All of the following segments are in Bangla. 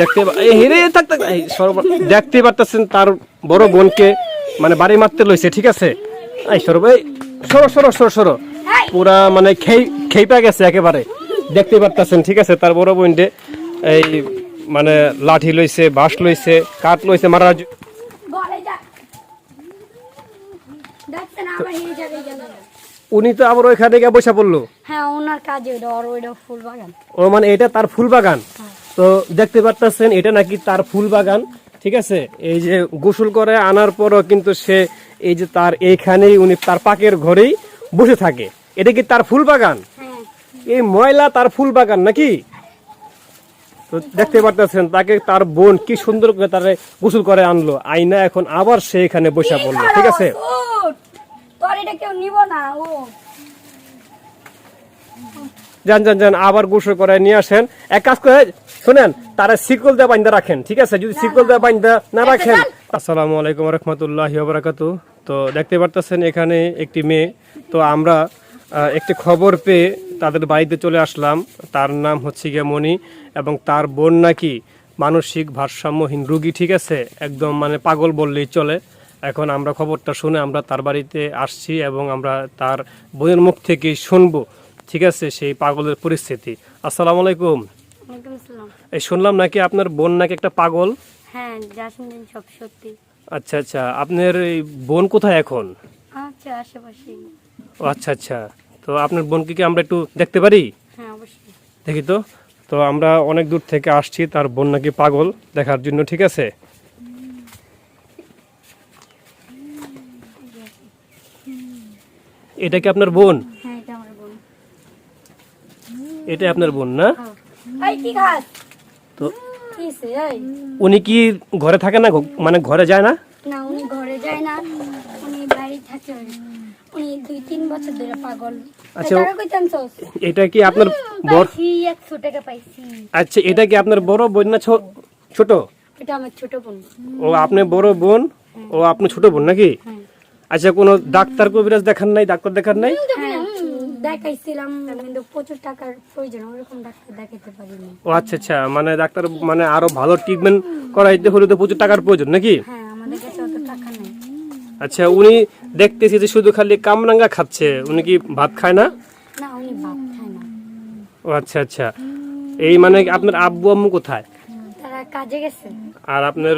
দেখতে হেরে থাক থাক দেখতে পারতেছেন তার বড় বোনকে মানে বাড়ি মারতে লইছে ঠিক আছে? এই সরব এই সরো সরো সরো সরো। পুরা মানে খেই খেইপা গেছে একেবারে। দেখতে পারতেছেন ঠিক আছে? তার বড় বোনকে এই মানে লাঠি লইছে বাঁশ লইছে কাঠ লইছে মারার গেল উনি তো আবার ওইখানে গিয়ে বসে পড়ল? হ্যাঁ ওনার কাজে ওটা ওর ওইটা ফুল বাগান। ও মানে এটা তার ফুল বাগান? তো দেখতে পারতেছেন এটা নাকি তার ফুল বাগান ঠিক আছে? এই যে গোসল করে আনার পরও কিন্তু সে এই যে তার এইখানেই উনি তার পাকের ঘরেই বসে থাকে। এটা কি তার ফুল বাগান? হ্যাঁ। এই ময়লা তার ফুল বাগান নাকি? তো দেখতে পারতেছেন তাকে তার বোন কি সুন্দর করে তারে গোসল করে আনলো। আইনা এখন আবার সে এখানে বসে পড়ল ঠিক আছে? কেউ নিব না ও যান যান যান আবার গোসল করে নিয়ে আসেন। এক কাজ করে শোনেন তারা সিকল দিয়ে বাইন্দা রাখেন ঠিক আছে? যদি সিকল দিয়ে বাইন্দা না রাখেন। আসসালামু আলাইকুম রহমতুল্লাহ বারাকাতু তো দেখতে পারতেছেন এখানে একটি মেয়ে। তো আমরা একটি খবর পেয়ে তাদের বাড়িতে চলে আসলাম। তার নাম হচ্ছে গিয়ে মণি এবং তার বোন নাকি মানসিক ভারসাম্যহীন রুগী ঠিক আছে? একদম মানে পাগল বললেই চলে। এখন আমরা খবরটা শুনে আমরা তার বাড়িতে আসছি এবং আমরা তার বোনের মুখ থেকে শুনব। ঠিক আছে সেই পাগলের পরিস্থিতি। আসসালামু। আলাইকুম এই শুনলাম নাকি আপনার বোন নাকি একটা পাগল? হ্যাঁ যা শুনলেন সব সত্যি। আচ্ছা আচ্ছা আপনার এই বোন কোথায় এখন? আচ্ছা আশেপাশে ও আচ্ছা আচ্ছা তো আপনার বোনকে কি আমরা একটু দেখতে পারি? হ্যাঁ অবশ্যই। দেখি তো তো আমরা অনেক দূর থেকে আসছি তার বোন নাকি পাগল দেখার জন্য ঠিক আছে? এটা কি আপনার বোন হ্যাঁ এটা আমার বোন এটা আপনার বোন না? তো উনি কি ঘরে থাকে না মানে ঘরে যায় না? না উনি ঘরে যায় না। উনি বাড়ি থাকে উনি দুই তিন বছর ধরে পাগল। আচ্ছা, এটা কি আপনার বড় পাইছি একশো টাকা পাইছি। আচ্ছা এটা কি আপনার বড় বোন না ছোট? এটা আমার ছোট বোন। ও আপনি বড় বোন? ও আপনি ছোট বোন নাকি? হ্যাঁ। আচ্ছা কোনো ডাক্তার কবিরাজ দেখান নাই ডাক্তার দেখান নাই? হ্যাঁ, দেখাইছিলাম কিন্তু প্রচুর টাকার প্রয়োজন ওরকম ডাক্তার দেখাতে পারিনি। ও আচ্ছা আচ্ছা মানে ডাক্তার মানে আরও ভালো ট্রিটমেন্ট করাইতে হলে তো প্রচুর টাকার প্রয়োজন নাকি? হ্যাঁ আমাদের কাছে অত টাকা নেই। আচ্ছা উনি দেখতেছি যে শুধু খালি কামরাঙ্গা খাচ্ছে উনি কি ভাত খায় না? না উনি ভাত খায় না। ও আচ্ছা আচ্ছা এই মানে আপনার আব্বু আম্মু কোথায়? তারা কাজে গেছে। আর আপনার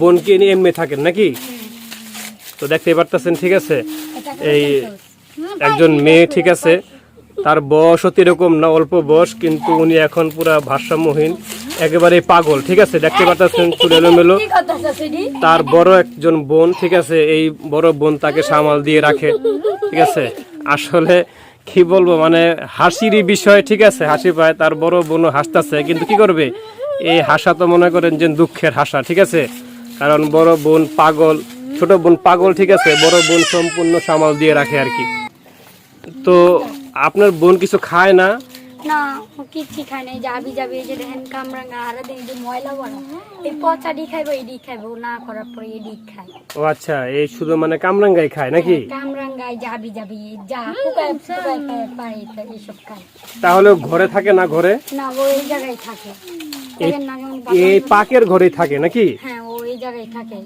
বোনকে নিয়ে এমনি থাকেন নাকি? তো দেখতে পারতেছেন ঠিক আছে? এই একজন মেয়ে ঠিক আছে? তার বয়সও এরকম না অল্প বয়স কিন্তু উনি এখন পুরা ভারসাম্যহীন একেবারে পাগল ঠিক আছে? দেখতে পাচ্ছেন চুল এলোমেলো তার বড় একজন বোন ঠিক আছে? এই বড় বোন তাকে সামাল দিয়ে রাখে ঠিক আছে? আসলে কি বলব মানে হাসিরই বিষয় ঠিক আছে? হাসি পায় তার বড় বোনও হাসতেছে কিন্তু কি করবে? এই হাসা তো মনে করেন যে দুঃখের হাসা ঠিক আছে? কারণ বড় বোন পাগল ছোট বোন পাগল ঠিক আছে? বড় বোন সম্পূর্ণ সামাল দিয়ে রাখে আর কি। তো আপনার বোন কিছু খায় না? না ও কিচ্ছু খায় নাই যাবি যাবি এই যে দেখেন কামরাঙ্গা আর দিন যে ময়লা বড় এই পচাডি খাইবো এডি খাইবো। না করার পরে এডি খায়। ও আচ্ছা এই শুধু মানে কামরাঙ্গাই খায় নাকি? কামরাঙ্গায় যাবি যাবি যা খায় পায় এইসব খায়। তাহলে ঘরে থাকে না ঘরে? না ও এই জায়গায় থাকে। এই পাকের ঘরেই থাকে নাকি? হ্যাঁ ও এই জায়গায় থাকে।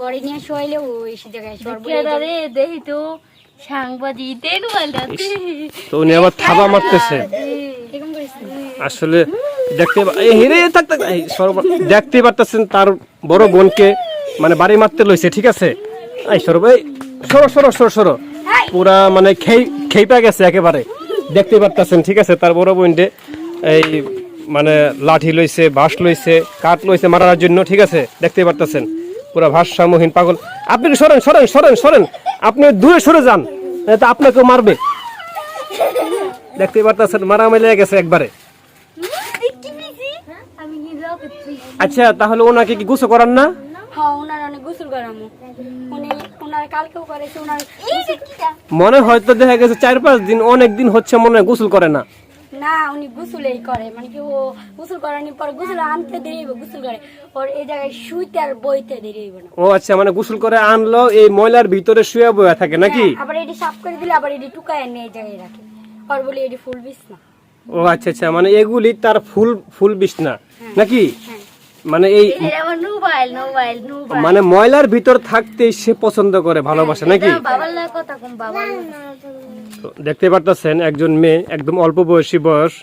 গড়ে নিয়ে শোয়াইলে ও এই জায়গায় শোয়ার রে দেই তো। তো উনি আবার থাবা মারতেছে। আসলে দেখতে হেরে থাক দেখতে পারতেছেন তার বড় বোনকে মানে বাড়ি মারতে লইছে ঠিক আছে? এই সরব এই সরো সরো সরো সরো। পুরা মানে খেই খেইপা গেছে একেবারে। দেখতে পারতেছেন ঠিক আছে? তার বড় বোনকে এই মানে লাঠি লইছে বাঁশ লইছে কাঠ লইছে মারার জন্য ঠিক আছে? দেখতে পারতেছেন? পুরা ভারসাম্যহীন পাগল। আপনি সরেন সরেন সরেন সরেন। আপনি দূরে সরে যান। তো আপনাকেও মারবে। দেখতে পারতেছেন মারা লেগে গেছে একবারে। আচ্ছা তাহলে ওনাকে কি গুছো করান না? মনে হয় গোসল মনে হয়তো দেখা গেছে চার পাঁচ দিন অনেক দিন হচ্ছে মনে হয় গোসল করে না। না উনি গোসলেই করে। মানে কি ও গোসল করানোর পর গোসল আনতে দেরি হইব গোসল করে। ওর এই জায়গায় শুইতে আর বইতে দেরি হইব না। ও আচ্ছা মানে গোসল করে আনলো এই ময়লার ভিতরে শুয়ে বয়ে থাকে নাকি? হ্যাঁ, আবার এটি সাফ করে দিলে আবার এটি টুকায় এনে এই জায়গায় রাখে। আর বলি এটি ফুল বিছ না। ও আচ্ছা আচ্ছা মানে এগুলি তার ফুল ফুল বিছনা নাকি? মানে এই এটা আমার মোবাইল মোবাইল মোবাইল মানে ময়লার ভিতর থাকতে সে পছন্দ করে ভালোবাসে নাকি? বাবার কথা কম বাবার তো দেখতে পারতেছেন একজন মেয়ে একদম অল্প বয়সী বয়স।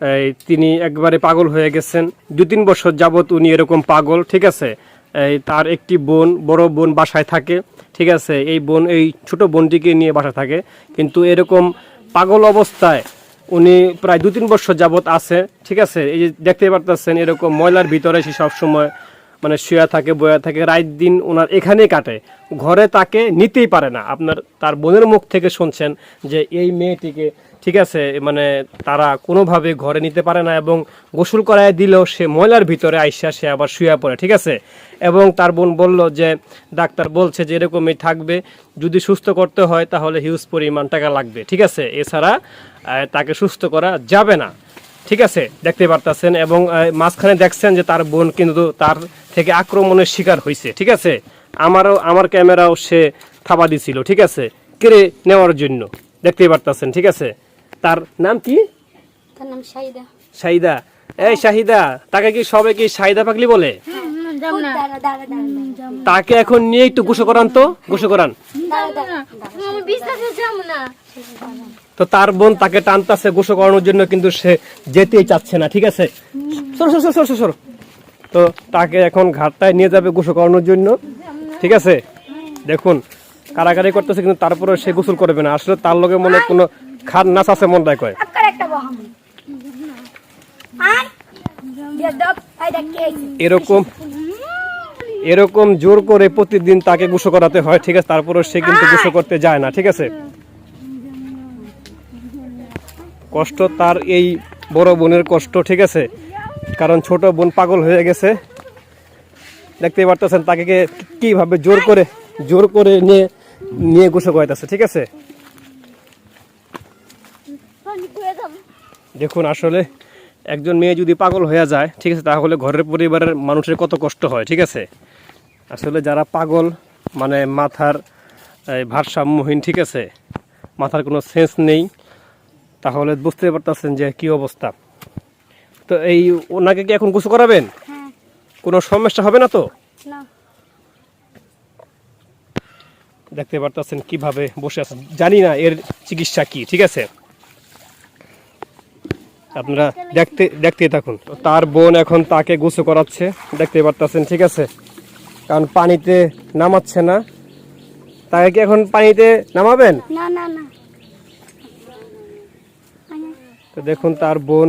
এই, তিনি একবারে পাগল হয়ে গেছেন। দু তিন বছর যাবত উনি এরকম পাগল ঠিক আছে? এই, তার একটি বোন বড় বোন বাসায় থাকে ঠিক আছে? এই বোন এই ছোট বোনটিকে নিয়ে বাসায় থাকে। কিন্তু এরকম পাগল অবস্থায় উনি প্রায় দু তিন বছর যাবত আছে ঠিক আছে? এই যে দেখতে পারতেছেন এরকম ময়লার ভিতরে সে সবসময় মানে শুয়ে থাকে, বয়া থাকে রাত দিন ওনার এখানেই কাটে। ঘরে তাকে নিতেই পারে না। আপনার, তার বোনের মুখ থেকে শুনছেন যে এই মেয়েটিকে, ঠিক আছে মানে তারা কোনোভাবে ঘরে নিতে পারে না এবং গোসল করায় দিলেও সে ময়লার ভিতরে আইসা সে আবার শুয়ে পড়ে, ঠিক আছে? এবং তার বোন বলল যে, ডাক্তার বলছে যে এরকমই থাকবে, যদি সুস্থ করতে হয় তাহলে হিউজ পরিমাণ টাকা লাগবে, ঠিক আছে? এছাড়া তাকে সুস্থ করা যাবে না। ঠিক আছে দেখতে পারতেছেন এবং মাঝখানে দেখছেন যে তার বোন কিন্তু তার থেকে আক্রমণের শিকার হয়েছে ঠিক আছে? আমারও আমার ক্যামেরাও সে থাবা দিছিল ঠিক আছে? কেড়ে নেওয়ার জন্য দেখতে পারতেছেন ঠিক আছে? তার নাম কি? তার নাম শাহিদা। শাহিদা। এই শাহিদা তাকে কি সবাই কি শাহিদা পাগলি বলে? তাকে এখন নিয়ে একটু গোসো করান তো গোসো করান। তো তার বোন তাকে টানতাছে গোসো করানোর জন্য কিন্তু সে যেতেই চাচ্ছে না ঠিক আছে? সরো সরো সরো সরো সরো। তো তাকে এখন ঘাটটায় নিয়ে যাবে গোসল করানোর জন্য ঠিক আছে? দেখুন কারাকারি করতেছে কিন্তু তারপরে সে গোসল করবে না। আসলে তার লগে মনে কোনো খাট নাচ আছে মনটায় কয়। আকার একটা বহাম আয় দিয়ে দাও এই দেখ কে আইছে। এরকম এরকম জোর করে প্রতিদিন তাকে গোসল করাতে হয় ঠিক আছে? তারপরে সে কিন্তু গুসো করতে যায় না ঠিক আছে? কষ্ট, তার এই বড় বোনের কষ্ট, ঠিক আছে? কারণ ছোট বোন পাগল হয়ে গেছে। দেখতে পারতেছেন তাকে কীভাবে জোর করে জোর করে নিয়ে নিয়ে গোসল করাইতেছে, ঠিক আছে? দেখুন, আসলে একজন মেয়ে যদি পাগল হয়ে যায়, ঠিক আছে, তাহলে ঘরের পরিবারের মানুষের কত কষ্ট হয়, ঠিক আছে? আসলে যারা পাগল মানে মাথার ভারসাম্যহীন, ঠিক আছে? মাথার কোনো সেন্স নেই। তাহলে বুঝতে পারতেছেন যে কি অবস্থা। তো এই ওনাকে কি এখন গোসল করাবেন? হ্যাঁ। কোনো সমস্যা হবে না তো? দেখতে পারতেছেন কীভাবে বসে আছেন। জানি না এর চিকিৎসা কি ঠিক আছে? আপনারা দেখতে দেখতে থাকুন। তার বোন এখন তাকে গোসল করাচ্ছে দেখতে পারতেছেন ঠিক আছে? কারণ পানিতে নামাচ্ছে না। তাকে কি এখন পানিতে নামাবেন? না না না। তো দেখুন তার বোন,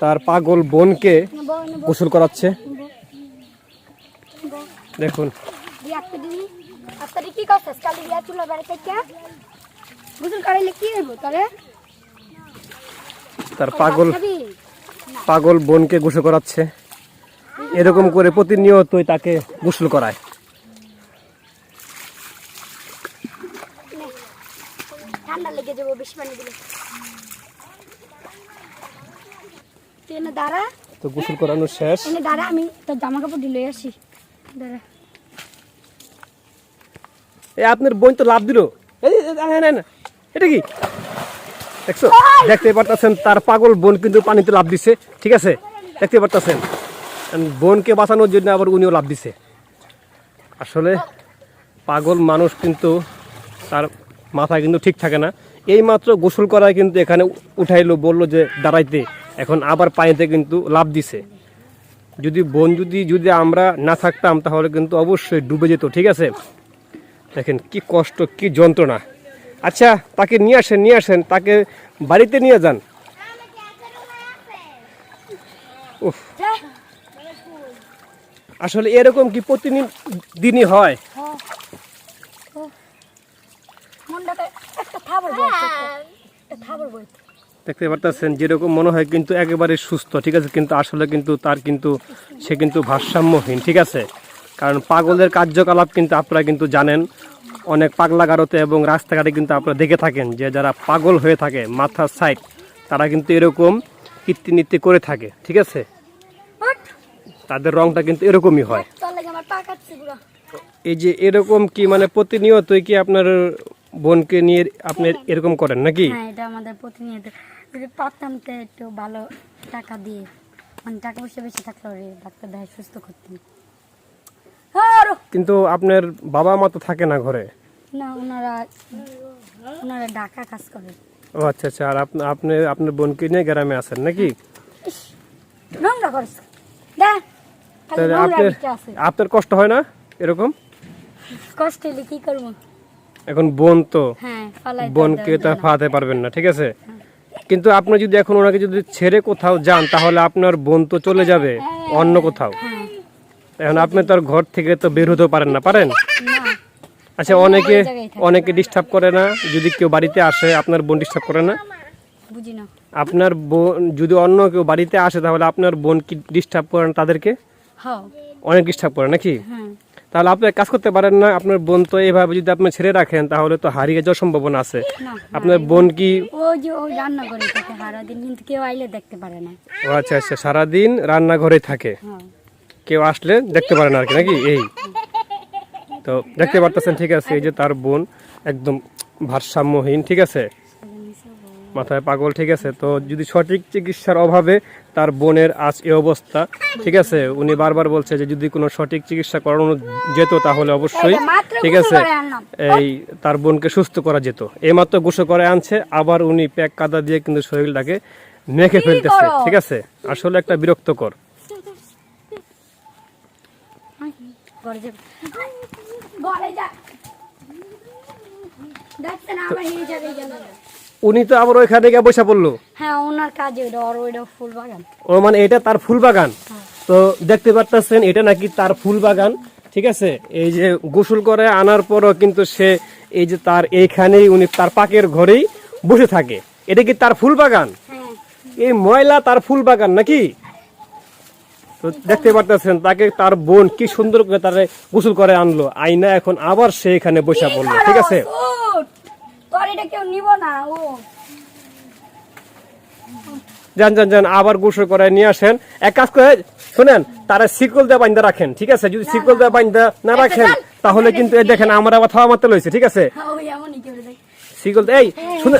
তার পাগল বোনকে গোসল করাচ্ছে। দেখুন। তার পাগল পাগল বোনকে গোসল করাচ্ছে। এরকম করে প্রতিনিয়তই তাকে গোসল করায়। ঠান্ডা লেগে যাব বেশি পানি দিলে। তুই এনে দাঁড়া। তো গোসল করানো শেষ। এনে দাঁড়া আমি তোর জামা কাপড় আসি। দাঁড়া। আপনার বোন তো লাভ দিল। এই, না, না। এটা কি? দেখছ? দেখতে পারতেছেন তার পাগল বোন কিন্তু পানিতে লাভ দিছে। ঠিক আছে? দেখতে পারতেছেন? বোনকে বাঁচানোর জন্য আবার উনিও লাভ দিছে। আসলে পাগল মানুষ কিন্তু তার মাথায় কিন্তু ঠিক থাকে না। এই মাত্র গোসল করায় কিন্তু এখানে উঠাইলো বলল যে দাঁড়াইতে। এখন আবার পানিতে কিন্তু লাভ দিছে। যদি বোন যদি যদি আমরা না থাকতাম, তাহলে কিন্তু অবশ্যই ডুবে যেত, ঠিক আছে? দেখেন কি কষ্ট, কি যন্ত্রণা। আচ্ছা তাকে নিয়ে আসেন নিয়ে আসেন, তাকে বাড়িতে নিয়ে যান। উফ। আসলে এরকম কি প্রতিদিনই হয়? মনটাতে একটা একটা দেখতে পারতেছেন যেরকম মনে হয় কিন্তু একেবারে সুস্থ ঠিক আছে? কিন্তু আসলে কিন্তু তার কিন্তু সে কিন্তু ভারসাম্যহীন ঠিক আছে? কারণ পাগলের কার্যকলাপ কিন্তু আপনারা কিন্তু জানেন অনেক পাগলা গারোতে এবং রাস্তাঘাটে কিন্তু আপনারা দেখে থাকেন যে যারা পাগল হয়ে থাকে মাথার সাইড তারা কিন্তু এরকম কীর্তিনীতি করে থাকে ঠিক আছে? তাদের রংটা কিন্তু এরকমই হয়। এই যে এরকম কি মানে প্রতিনিয়তই কি আপনার বোনকে নিয়ে আপনি এরকম করেন নাকি? হ্যাঁ এটা আমাদের প্রতিনিয়ত যদি পারতাম তো একটু ভালো টাকা দিয়ে মানে টাকা পয়সা বেশি থাকলে ওরে ডাক্তার দেখায় সুস্থ কিন্তু আপনার বাবা মা তো থাকে না ঘরে। না ওনারা ওনারা ডাকা কাজ করে। ও আচ্ছা আচ্ছা আর আপনি আপনি আপনার বোনকে নিয়ে গ্রামে আছেন নাকি? নোংরা করছ। দে তাহলে আপনার আপনার কষ্ট হয় না এরকম? কষ্ট হলে কি করব? এখন বোন তো হ্যাঁ বোনকে তো ফাঁদাতে পারবেন না ঠিক আছে? কিন্তু আপনি যদি এখন ওনাকে যদি ছেড়ে কোথাও যান তাহলে আপনার বোন তো চলে যাবে অন্য কোথাও। হ্যাঁ। এখন আপনি তো আর ঘর থেকে তো বের হতেও পারেন না পারেন? আচ্ছা অনেকে। অনেকে ডিস্টার্ব করে না যদি কেউ বাড়িতে আসে আপনার বোন ডিস্টার্ব করে না? আপনার বোন যদি অন্য কেউ বাড়িতে আসে তাহলে আপনার বোন কি ডিস্টার্ব করেন তাদেরকে? হ্যাঁ। অনেক ডিস্টার্ব করে নাকি? হ্যাঁ। তাহলে আপনি কাজ করতে পারেন না আপনার বোন তো এইভাবে যদি আপনি ছেড়ে রাখেন তাহলে তো হারিয়ে যাওয়ার সম্ভাবনা আছে। আপনার বোন কি ওই যে ওই রান্না করে থাকে সারাদিন কিন্তু কেউ আইলে দেখতে পারে না। ও আচ্ছা আচ্ছা সারাদিন রান্নাঘরে থাকে। হ্যাঁ। কেউ আসলে দেখতে পারেন আর কি নাকি? এই। তো দেখতে পারতেছেন ঠিক আছে এই যে তার বোন একদম ভারসাম্যহীন ঠিক আছে? মাথায় পাগল ঠিক আছে? তো যদি সঠিক চিকিৎসার অভাবে তার বোনের আজ এই অবস্থা ঠিক আছে? উনি বারবার বলছে যে যদি কোনো সঠিক চিকিৎসা করানো যেত তাহলে অবশ্যই ঠিক আছে? এই তার বোনকে সুস্থ করা যেত। এইমাত্র গোসল করে আনছে আবার উনি প্যাক কাদা দিয়ে কিন্তু শরীরটাকে মেখে ফেলতেছে ঠিক আছে? আসলে একটা বিরক্তকর। দেখছেন আবার এই জায়গায় উনি তো আবার ওইখানে গিয়ে বসে পড়ল। হ্যাঁ ওনার কাজে ওইটা ওর ওইটা ফুল বাগান। ও মানে এটা তার ফুল বাগান। তো দেখতে পারতেছেন এটা নাকি তার ফুল বাগান ঠিক আছে? এই যে গোসল করে আনার পরও কিন্তু সে এই যে তার এইখানেই উনি তার পাকের ঘরেই বসে থাকে। এটা কি তার ফুল বাগান? হ্যাঁ। এই ময়লা তার ফুল বাগান নাকি? তো দেখতে পারতেছেন তাকে তার বোন কি সুন্দর করে তারে গোসল করে আনলো। আইনা এখন আবার সে এখানে বসে পড়ল ঠিক আছে? এটা কেউ নিব না ও যান যান যান আবার গোসল করে নিয়ে আসেন এক কাজ করে শুনেন তারা শিকল দিয়ে বাইন্দা রাখেন ঠিক আছে যদি শিকল দিয়ে বাইন্দা না রাখেন তাহলে কিন্তু এই দেখেন আমার আবার থাওয়া মারতে লইছে ঠিক আছে শিকল এই শুনে